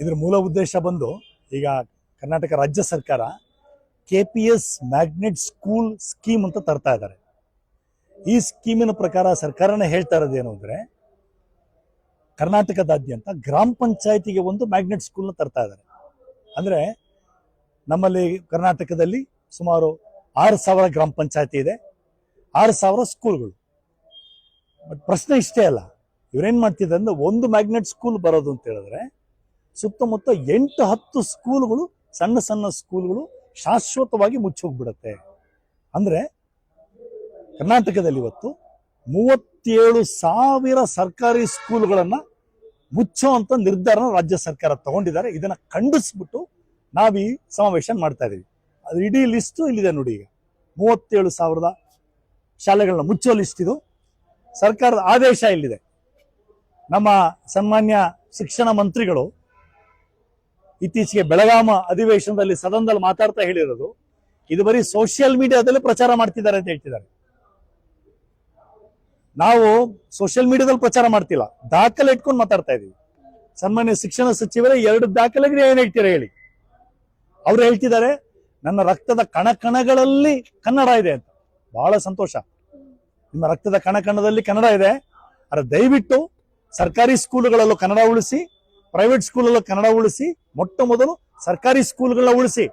ಇದ್ರ ಮೂಲ ಉದ್ದೇಶ ಬಂದು ಈಗ ಕರ್ನಾಟಕ ರಾಜ್ಯ ಸರ್ಕಾರ K P S magnet school scheme ಅಂತ ತರ್ತಾ ಇದ್ದಾರೆ. ಈ ಸ್ಕೀಮಿನ ಪ್ರಕಾರ ಸರ್ಕಾರನೇ ಹೇಳ್ತಾ ಇರೋದೇನು ಅಂದರೆ ಕರ್ನಾಟಕದಾದ್ಯಂತ ಗ್ರಾಮ ಪಂಚಾಯತಿಗೆ ಒಂದು ಮ್ಯಾಗ್ನೆಟ್ ಸ್ಕೂಲ್ನ ತರ್ತಾ ಇದ್ದಾರೆ. ಅಂದ್ರೆ ನಮ್ಮಲ್ಲಿ ಕರ್ನಾಟಕದಲ್ಲಿ ಸುಮಾರು ಆರು ಸಾವಿರ ಗ್ರಾಮ ಪಂಚಾಯತಿ ಇದೆ, ಆರು ಸಾವಿರ ಸ್ಕೂಲ್ಗಳು ಬಟ್ ಪ್ರಶ್ನೆ ಇಷ್ಟೇ ಅಲ್ಲ, ಇವ್ರೇನ್ ಮಾಡ್ತಿದ್ದಾರೆ ಅಂದ್ರೆ ಒಂದು ಮ್ಯಾಗ್ನೆಟ್ ಸ್ಕೂಲ್ ಬರೋದು ಅಂತ ಹೇಳಿದ್ರೆ ಸುತ್ತಮುತ್ತ ಎಂಟು ಹತ್ತು ಸ್ಕೂಲ್ಗಳು, ಸಣ್ಣ ಸಣ್ಣ ಸ್ಕೂಲ್ಗಳು ಶಾಶ್ವತವಾಗಿ ಮುಚ್ಚೋಗ್ಬಿಡತ್ತೆ ಅಂದ್ರೆ ಕರ್ನಾಟಕದಲ್ಲಿ ಇವತ್ತು ಮೂವತ್ತೇಳು ಸಾವಿರ ಸರ್ಕಾರಿ ಸ್ಕೂಲ್ಗಳನ್ನ ಅಂತ ನಿರ್ಧಾರನ ರಾಜ್ಯ ಸರ್ಕಾರ ತಗೊಂಡಿದ್ದಾರೆ. ಇದನ್ನ ಖಂಡಿಸ್ಬಿಟ್ಟು ನಾವು ಈ ಸಮಾವೇಶ ಮಾಡ್ತಾ ಇದ್ದೀವಿ ಅದು ಇಡೀ ಲಿಸ್ಟ್ ಇಲ್ಲಿದೆ ನೋಡಿ ಈಗ. ಮೂವತ್ತೇಳು ಸಾವಿರದ ಶಾಲೆಗಳನ್ನ ಮುಚ್ಚೋ ಲಿಸ್ಟ್ ಇದು. ಸರ್ಕಾರದ ಆದೇಶ ಇಲ್ಲಿದೆ. ನಮ್ಮ ಸನ್ಮಾನ್ಯ ಶಿಕ್ಷಣ ಮಂತ್ರಿಗಳು ಇತ್ತೀಚೆಗೆ ಬೆಳಗಾಮ ಅಧಿವೇಶನದಲ್ಲಿ ಸದನದಲ್ಲಿ ಮಾತಾಡ್ತಾ ಹೇಳಿರೋದು, ಇದು ಬರೀ ಸೋಷಿಯಲ್ ಮೀಡಿಯಾದಲ್ಲಿ ಪ್ರಚಾರ ಮಾಡ್ತಿದ್ದಾರೆ ಅಂತ ಹೇಳ್ತಿದ್ದಾರೆ. ನಾವು ಸೋಷಿಯಲ್ ಮೀಡಿಯಾದಲ್ಲಿ ಪ್ರಚಾರ ಮಾಡ್ತಿಲ್ಲ, ದಾಖಲೆ ಇಟ್ಕೊಂಡು ಮಾತಾಡ್ತಾ ಇದೀವಿ. ಸನ್ಮಾನ್ಯ ಶಿಕ್ಷಣ ಸಚಿವರೇ ಎರಡು ದಾಖಲೆಗೆ ಏನ್ ಹೇಳ್ತೀರಾ ಹೇಳಿ. ಅವ್ರು ಹೇಳ್ತಿದ್ದಾರೆ, ನನ್ನ ರಕ್ತದ ಕಣಕಣಗಳಲ್ಲಿ ಕನ್ನಡ ಇದೆ ಅಂತ. ಬಹಳ ಸಂತೋಷ. ನಿಮ್ಮ ರಕ್ತದ ಕಣಕಣದಲ್ಲಿ ಕನ್ನಡ ಇದೆ. ಆದ್ರೆ ದಯವಿಟ್ಟು ಸರ್ಕಾರಿ ಸ್ಕೂಲುಗಳಲ್ಲೂ ಕನ್ನಡ ಉಳಿಸಿ ಪ್ರೈವೇಟ್ ಸ್ಕೂಲಲ್ಲೂ ಕನ್ನಡ ಉಳಿಸಿ, ಮೊಟ್ಟ ಮೊದಲು ಸರ್ಕಾರಿ ಸ್ಕೂಲ್ಗಳನ್ನ ಉಳಿಸಿ.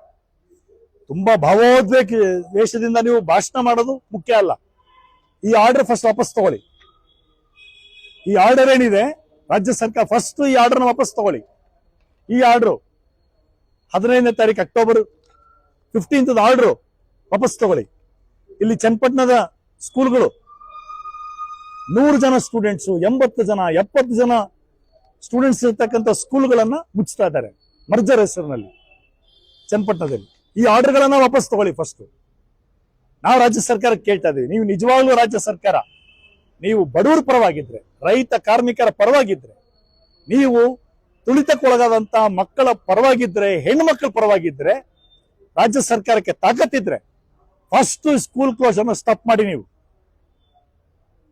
ತುಂಬಾ ಭಾವೋದ್ವೇಗ ವೇಷದಿಂದ ನೀವು ಭಾಷಣ ಮಾಡೋದು ಮುಖ್ಯ ಅಲ್ಲ. ಈ ಆರ್ಡರ್ ಫಸ್ಟ್ ವಾಪಸ್ ತಗೊಳ್ಳಿ. ಈ ಆರ್ಡರ್ ಏನಿದೆ, ರಾಜ್ಯ ಸರ್ಕಾರ ಫಸ್ಟ್ ಈ ಆರ್ಡರ್ನ ವಾಪಸ್ ತಗೊಳ್ಳಿ. ಈ ಆರ್ಡರ್ ಹದಿನೈದನೇ ತಾರೀಕು ಅಕ್ಟೋಬರ್ ಫಿಫ್ಟೀನ್ತ್ ಆರ್ಡರ್ ವಾಪಸ್ ತಗೊಳ್ಳಿ. ಇಲ್ಲಿ ಚನ್ನಪಟ್ಟಣದ ಸ್ಕೂಲ್ಗಳು ನೂರು ಜನ ಸ್ಟೂಡೆಂಟ್ಸ್ ಎಂಬತ್ತು ಜನ, ಎಪ್ಪತ್ತು ಜನ ಸ್ಟೂಡೆಂಟ್ಸ್ ಇರ್ತಕ್ಕಂಥ ಸ್ಕೂಲ್ಗಳನ್ನ ಮುಚ್ಚುತ್ತಾ ಇದ್ದಾರೆ. ಮರ್ಜರ್ ಹೆಸರಿನಲ್ಲಿ, ಚನ್ನಪಟ್ಟಣದಲ್ಲಿ. ಈ ಆರ್ಡರ್ಗಳನ್ನ ವಾಪಸ್ ತಗೊಳ್ಳಿ ಫಸ್ಟ್ ನಾವು ರಾಜ್ಯ ಸರ್ಕಾರ ಕೇಳ್ತಾ ಇದೀವಿ. ನೀವು ನಿಜವಾಗ್ಲೂ ರಾಜ್ಯ ಸರ್ಕಾರ, ನೀವು ಬಡವರ ಪರವಾಗಿದ್ರೆ, ರೈತ ಕಾರ್ಮಿಕರ ಪರವಾಗಿದ್ರೆ, ನೀವು ತುಳಿತಕ್ಕೊಳಗಾದಂತ ಮಕ್ಕಳ ಪರವಾಗಿದ್ರೆ ಹೆಣ್ಣು ಮಕ್ಕಳ ಪರವಾಗಿದ್ರೆ, ರಾಜ್ಯ ಸರ್ಕಾರಕ್ಕೆ ತಾಕತ್ತಿದ್ರೆ ಫಸ್ಟ್ ಸ್ಕೂಲ್ ಕ್ಲೋಸ್ ಸ್ಟಾಪ್ ಮಾಡಿ ನೀವು.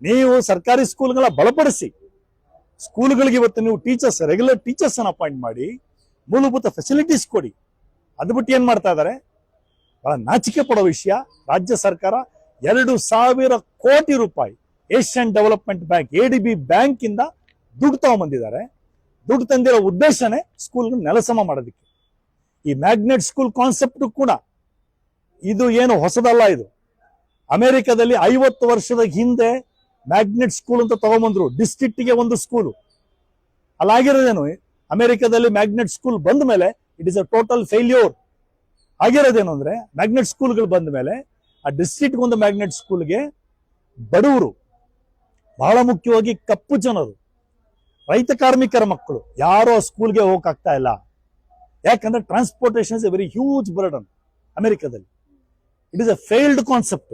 ನೀವು ಸರ್ಕಾರಿ ಸ್ಕೂಲ್ಗಳ ಬಲಪಡಿಸಿ ಸ್ಕೂಲ್ಗಳಿಗೆ ಇವತ್ತು ನೀವು ಟೀಚರ್ಸ್ ರೆಗ್ಯುಲರ್ ಟೀಚರ್ಸ್ ಅನ್ನು ಅಪಾಯಿಂಟ್ ಮಾಡಿ, ಮೂಲಭೂತ ಫೆಸಿಲಿಟೀಸ್ ಕೊಡಿ. ಅದು ಬಿಟ್ಟು ಏನ್ ಮಾಡ್ತಾ ಇದ್ದಾರೆ ಬಹಳ ನಾಚಿಕೆ ಪಡೋ ವಿಷಯ. ರಾಜ್ಯ ಸರ್ಕಾರ ಎರಡು ಸಾವಿರ ಕೋಟಿ ರೂಪಾಯಿ Asian Development Bank, A D B bank ಇಂದ ದುಡ್ಡು ತಗೊಂಡ್ಬಂದಿದ್ದಾರೆ ದುಡ್ಡು ತಂದಿರೋ ಉದ್ದೇಶನೇ ಸ್ಕೂಲ್ ನೆಲಸಮ ಮಾಡೋದಕ್ಕೆ. ಈ ಮ್ಯಾಗ್ನೆಟ್ ಸ್ಕೂಲ್ ಕಾನ್ಸೆಪ್ಟ್ ಕೂಡ ಇದು ಏನು ಹೊಸದಲ್ಲ ಇದು. ಅಮೆರಿಕದಲ್ಲಿ ಐವತ್ತು ವರ್ಷದ ಹಿಂದೆ ಮ್ಯಾಗ್ನೆಟ್ ಸ್ಕೂಲ್ ಅಂತ ತಗೊಂಬಂದ್ರು. ಡಿಸ್ಟಿಕ್ಟಿಗೆ ಒಂದು ಸ್ಕೂಲು. ಅಲ್ಲಾಗಿರೋದೇನು? ಅಮೆರಿಕದಲ್ಲಿ ಮ್ಯಾಗ್ನೆಟ್ ಸ್ಕೂಲ್ ಬಂದ ಮೇಲೆ it is a total failure ಆಗಿರೋದೇನು ಅಂದ್ರೆ, ಮ್ಯಾಗ್ನೆಟ್ ಸ್ಕೂಲ್ಗಳು ಬಂದ ಮೇಲೆ ಆ ಡಿಸ್ಟ್ರಿಕ್ಟ್ ಒಂದು ಮ್ಯಾಗ್ನೆಟ್ ಸ್ಕೂಲ್ಗೆ ಬಡವರು, ಬಹಳ ಮುಖ್ಯವಾಗಿ ಕಪ್ಪು ಜನರು, ರೈತ ಕಾರ್ಮಿಕರ ಮಕ್ಕಳು, ಯಾರೋ ಸ್ಕೂಲ್ಗೆ ಹೋಗಕ್ಕಾಗ್ತಾ ಇಲ್ಲ. ಯಾಕಂದ್ರೆ transportation is a very huge burden ಅಮೆರಿಕದಲ್ಲಿ. It is a failed concept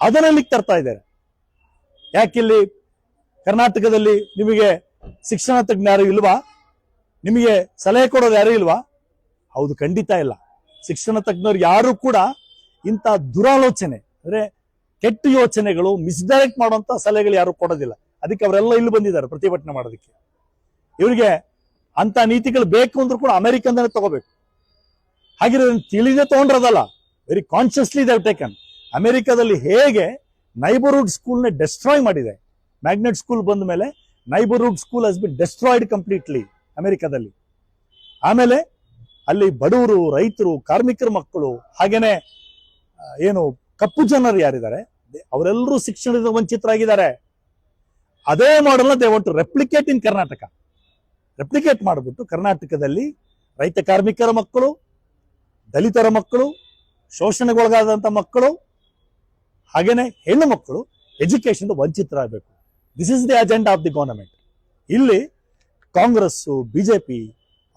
ಅದರಲ್ಲಿ ತರ್ತಾ ಇದ್ದಾರೆ. ಯಾಕಿಲ್ಲಿ ಕರ್ನಾಟಕದಲ್ಲಿ ನಿಮಗೆ ಶಿಕ್ಷಣ ತಜ್ಞ ಯಾರು ಇಲ್ವಾ? ನಿಮಗೆ ಸಲಹೆ ಕೊಡೋದು ಯಾರು ಇಲ್ವಾ? ಹೌದು, ಖಂಡಿತ ಇಲ್ಲ. ಶಿಕ್ಷಣ ತಜ್ಞರು ಯಾರು ಕೂಡ ಇಂಥ ದುರಾಲೋಚನೆ, ಅಂದ್ರೆ ಕೆಟ್ಟ ಯೋಚನೆಗಳು ಮಿಸ್ಡೈರೆಕ್ಟ್ ಮಾಡುವಂತ ಸಲಹೆಗಳು ಯಾರು ಕೊಡೋದಿಲ್ಲ. ಅದಕ್ಕೆ ಅವರೆಲ್ಲ ಇಲ್ಲಿ ಬಂದಿದ್ದಾರೆ ಪ್ರತಿಭಟನೆ ಮಾಡೋದಕ್ಕೆ. ಇವರಿಗೆ ಅಂತ ನೀತಿಗಳು ಬೇಕು ಅಂದ್ರೂ ಕೂಡ ಅಮೆರಿಕಂದನೇ ತಗೋಬೇಕು. ಹಾಗಿರೋದನ್ನು ತಿಳಿದೇ ತಗೊಂಡ್ರದಲ್ಲ. ವೆರಿ ಕಾನ್ಶಿಯಸ್ಲಿ ದೇವ್ ಟೇಕನ್ ಅಮೆರಿಕದಲ್ಲಿ ಹೇಗೆ ನೈಬರ್ಹುಡ್ ಸ್ಕೂಲ್ನ ಡೆಸ್ಟ್ರಾಯ್ ಮಾಡಿದೆ. ಮ್ಯಾಗ್ನೆಟ್ ಸ್ಕೂಲ್ ಬಂದ ಮೇಲೆ neighbourhood school has been destroyed completely ಅಮೆರಿಕದಲ್ಲಿ. ಆಮೇಲೆ ಅಲ್ಲಿ ಬಡವರು, ರೈತರು, ಕಾರ್ಮಿಕರ, ಮಕ್ಕಳು ಹಾಗೇನೆ ಏನು ಕಪ್ಪು ಜನರು ಯಾರಿದ್ದಾರೆ? ಅವರೆಲ್ಲರೂ ಶಿಕ್ಷಣದಿಂದ ವಂಚಿತರಾಗಿದ್ದಾರೆ. ಅದೇ ಮಾಡಲ್ನ they want replicate in Karnataka replicate ಮಾಡಿಬಿಟ್ಟು ಕರ್ನಾಟಕದಲ್ಲಿ ರೈತ ಕಾರ್ಮಿಕರ ಮಕ್ಕಳು, ದಲಿತರ ಮಕ್ಕಳು ಶೋಷಣೆಗೊಳಗಾದಂಥ ಮಕ್ಕಳು ಹಾಗೇನೆ ಹೆಣ್ಣು ಮಕ್ಕಳು education ವಂಚಿತರಾಗಬೇಕು. This is the agenda of the government ಇಲ್ಲಿ Congress BJP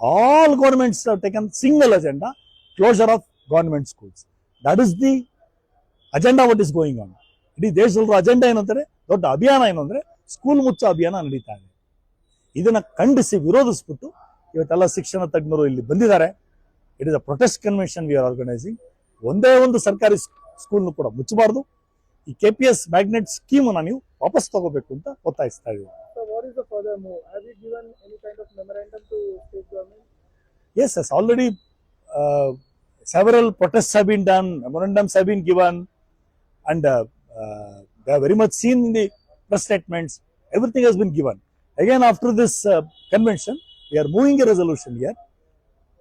all governments taken single agenda closure of government schools that is the agenda what is going on ಇಡೀ ದೇಶದಲ್ಲೂ ಅಜೆಂಡಾ ಏನಂದ್ರೆ ದೊಡ್ಡ ಅಭಿಯಾನ ಏನಂದ್ರೆ ಸ್ಕೂಲ್ ಮುಚ್ಚೋ ಅಭಿಯಾನ ನಡೀತಾ ಇದೆ. ಇದನ್ನ ಖಂಡಿಸಿ ವಿರೋಧಿಸ್ಬಿಟ್ಟು ಇವತ್ತೆಲ್ಲ ಶಿಕ್ಷಣ ತಜ್ಞರು ಇಲ್ಲಿ ಬಂದಿದ್ದಾರೆ. It is a protest convention we are organising ಒಂದೇ ಒಂದು ಸರ್ಕಾರಿ ಸ್ಕೂಲ್ನು ಕೂಡ ಮುಚ್ಚಬಾರ್ದು. ಈ K P S magnet scheme ಅನ್ನ ನೀವು ವಾಪಸ್ ತಗೋಬೇಕು ಅಂತ ಒತ್ತಾಯಿಸ್ತಾ ಇದ್ದೀವಿ So what is the further move? Have you given any kind of memorandum to state government? Yes, yes. Already uh, several protests have been done, memorandums have been given, and uh, uh, they are very much seen in the press statements. Everything has been given. Again, after this uh, convention, we are moving a resolution here.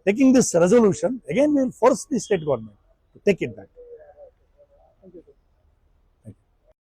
Taking this resolution, again, we will force the state government to take it back.